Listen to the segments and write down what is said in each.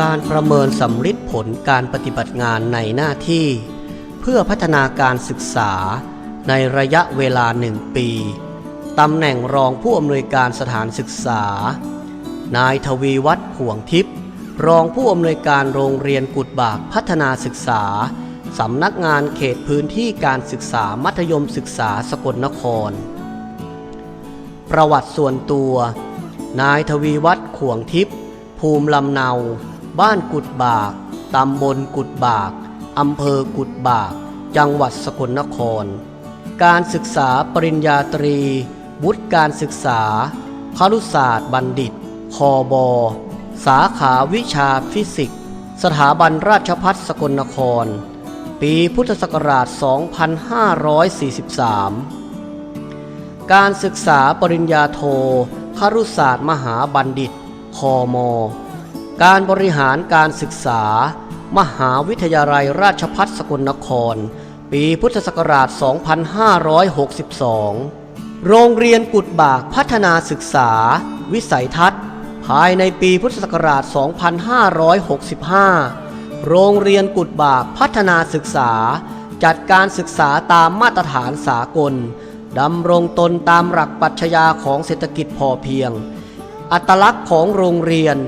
การประเมินสำลิดผลการปฏิบัติงานในหน้าที่ เพื่อพัฒนาการศึกษาในระยะเวลาหนึ่งปี ตำแหน่งรองผู้อำนวยการสถานศึกษา นายทวีวัฒน์ห่วงทิพย์รองผู้อำนวยการโรงเรียนกุดบากพัฒนาศึกษา สำนักงานเขตพื้นที่การศึกษามัธยมศึกษาสกลนคร ประวัติส่วนตัว นายทวีวัฒน์ข่วงทิพย์ภูมิลำเนา บ้านกุดบาก ตำบลกุดบาก อำเภอกุดบาก จังหวัดสกลนคร การศึกษาปริญญาตรีวุฒิการศึกษาครุศาสตร์บัณฑิตคอบอสาขาวิชาฟิสิกส์ สถาบันราชพัฒสกลนคร ปีพุทธศักราช 2543 การศึกษาปริญญาโทครุศาสตร์มหาบัณฑิตคอมอ การบริหารการศึกษา มหาวิทยาลัยราชพัฒสกลนคร ปีพุทธศักราช 2562 โรงเรียนกุดบากพัฒนาศึกษา วิสัยทัศน์ ภายในปีพุทธศักราช 2565 โรงเรียนกุดบากพัฒนาศึกษา จัดการศึกษาตามมาตรฐานสากลดำรงตนตามหลักปรัชญาของเศรษฐกิจพอเพียง อัตลักษณ์ของโรงเรียน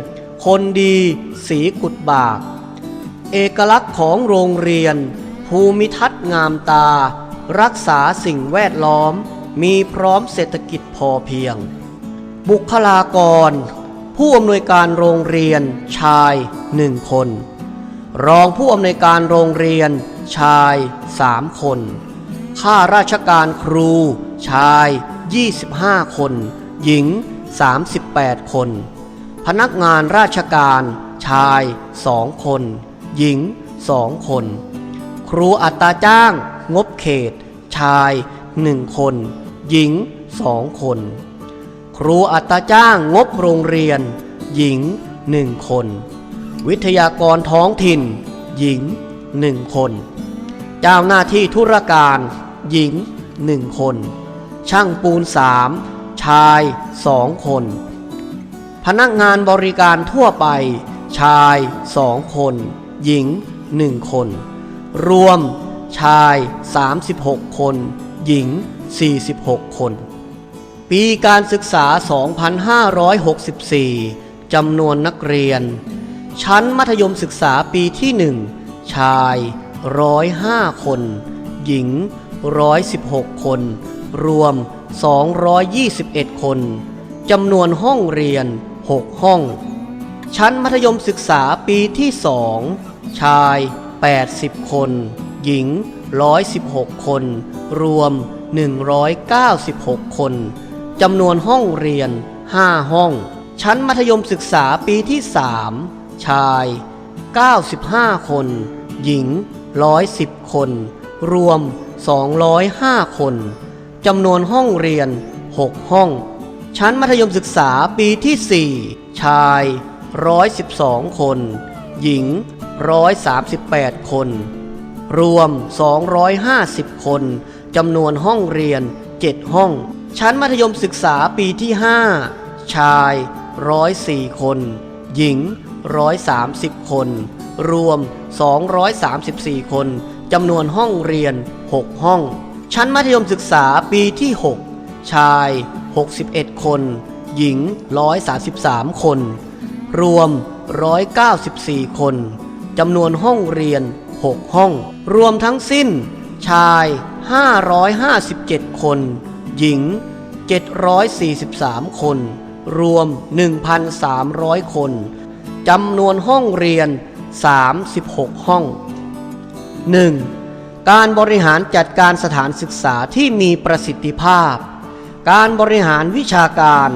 คนดีสีกุดบาก เอกลักษณ์ของโรงเรียน ภูมิทัศน์งามตา รักษาสิ่งแวดล้อม มีพร้อมเศรษฐกิจพอเพียง บุคลากร ผู้อำนวยการโรงเรียนชายหนึ่งคน รองผู้อำนวยการโรงเรียนชายสามคนข้าราชการครู ชาย 25 คน หญิง 38 คน พนักงานราชการ ชายสองคน หญิงสองคน ครูอัตราจ้าง งบเขต ชายหนึ่งคน หญิงสองคน ครูอัตราจ้างงบโรงเรียน หญิงหนึ่งคน วิทยากรท้องถิ่น หญิงหนึ่งคน เจ้าหน้าที่ธุรการ หญิงหนึ่งคน ช่างปูนสามชายสองคน พนักงานบริการทั่วไป ชายสองคน หญิงหนึ่งคน รวมชาย 36 คน หญิง 46 คน ปีการศึกษา 2564 จำนวนนักเรียน ชั้นมัธยมศึกษาปีที่ 1 ชาย 105 คน หญิง 116 คน รวม 221 คน จำนวนห้องเรียน 6 ห้อง ชั้นมัธยมศึกษาปีที่2ชาย 80 คน หญิง 116 คน รวม 196 คน จำนวนห้องเรียน 5 ห้อง ชั้นมัธยมศึกษาปีที่3ชาย 95 คน หญิง 110 คน รวม 205 คน จำนวนห้องเรียน 6 ห้อง ชั้นมัธยมศึกษาปีที่ 4 ชาย 112 คน หญิง 138 คน รวม 250 คนจำนวนห้องเรียน 7 ห้อง ชั้นมัธยมศึกษาปีที่ 5 ชาย 104 คน หญิง 130 คน รวม 234 คนจำนวนห้องเรียน 6 ห้อง ชั้นมัธยมศึกษาปีที่ 6 ชาย 61 คน หญิง 133 คน รวม 194 คน จำนวนห้องเรียน 6 ห้อง รวมทั้งสิ้น ชาย 557 คน หญิง 743 คน รวม 1,300 คน จำนวนห้องเรียน 36 ห้อง 1. การบริหารจัดการสถานศึกษาที่มีประสิทธิภาพ การบริหารวิชาการ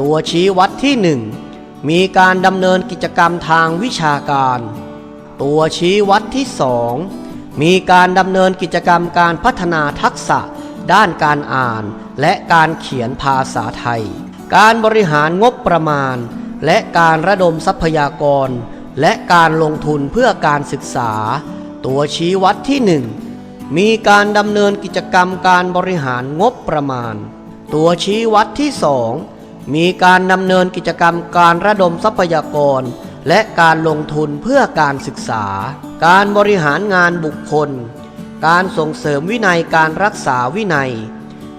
ตัวชี้วัดที่ 1 มีการดำเนินกิจกรรมทางวิชาการ ตัวชี้วัดที่ 2 มีการดำเนินกิจกรรมการพัฒนาทักษะ ด้านการอ่าน และการเขียนภาษาไทย การบริหารงบประมาณ และการระดมทรัพยากร และการลงทุนเพื่อการศึกษา ตัวชี้วัดที่ 1 มีการดำเนินกิจกรรมการบริหารงบประมาณ ตัวชี้วัดที่ 2 มีการดำเนินกิจกรรมการระดมทรัพยากร และการลงทุนเพื่อการศึกษา การบริหารงานบุคคล การส่งเสริมวินัยการรักษาวินัย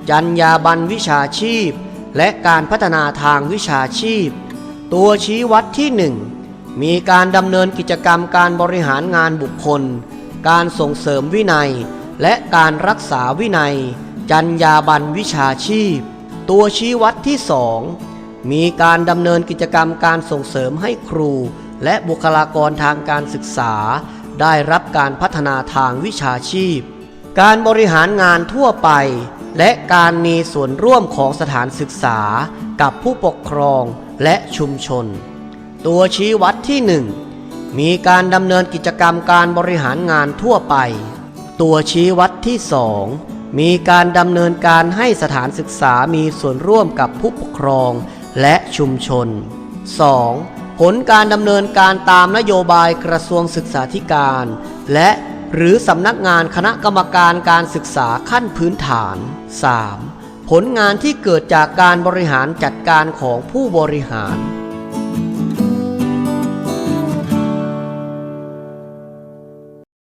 จรรยาบรรณวิชาชีพ และการพัฒนาทางวิชาชีพ ตัวชี้วัดที่หนึ่งมีการดำเนินกิจกรรมการบริหารงานบุคคล การส่งเสริมวินัย และการรักษาวินัย จรรยาบรรณวิชาชีพ ตัวชี้วัดที่สองมีการดำเนินกิจกรรมการส่งเสริมให้ครู และบุคลากรทางการศึกษา ได้รับการพัฒนาทางวิชาชีพ การบริหารงานทั่วไป และการมีส่วนร่วมของสถานศึกษา กับผู้ปกครองและชุมชน ตัวชี้วัดที่หนึ่งมีการดำเนินกิจกรรมการบริหารงานทั่วไป ตัวชี้วัดที่สอง มีการดำเนินการให้สถานศึกษามีส่วนร่วมกับผู้ปกครองและชุมชน 2. ผลการดำเนินการตามนโยบายกระทรวงศึกษาธิการ และหรือสำนักงานคณะกรรมการการศึกษาขั้นพื้นฐาน 3. ผลงานที่เกิดจากการบริหารจัดการของผู้บริหาร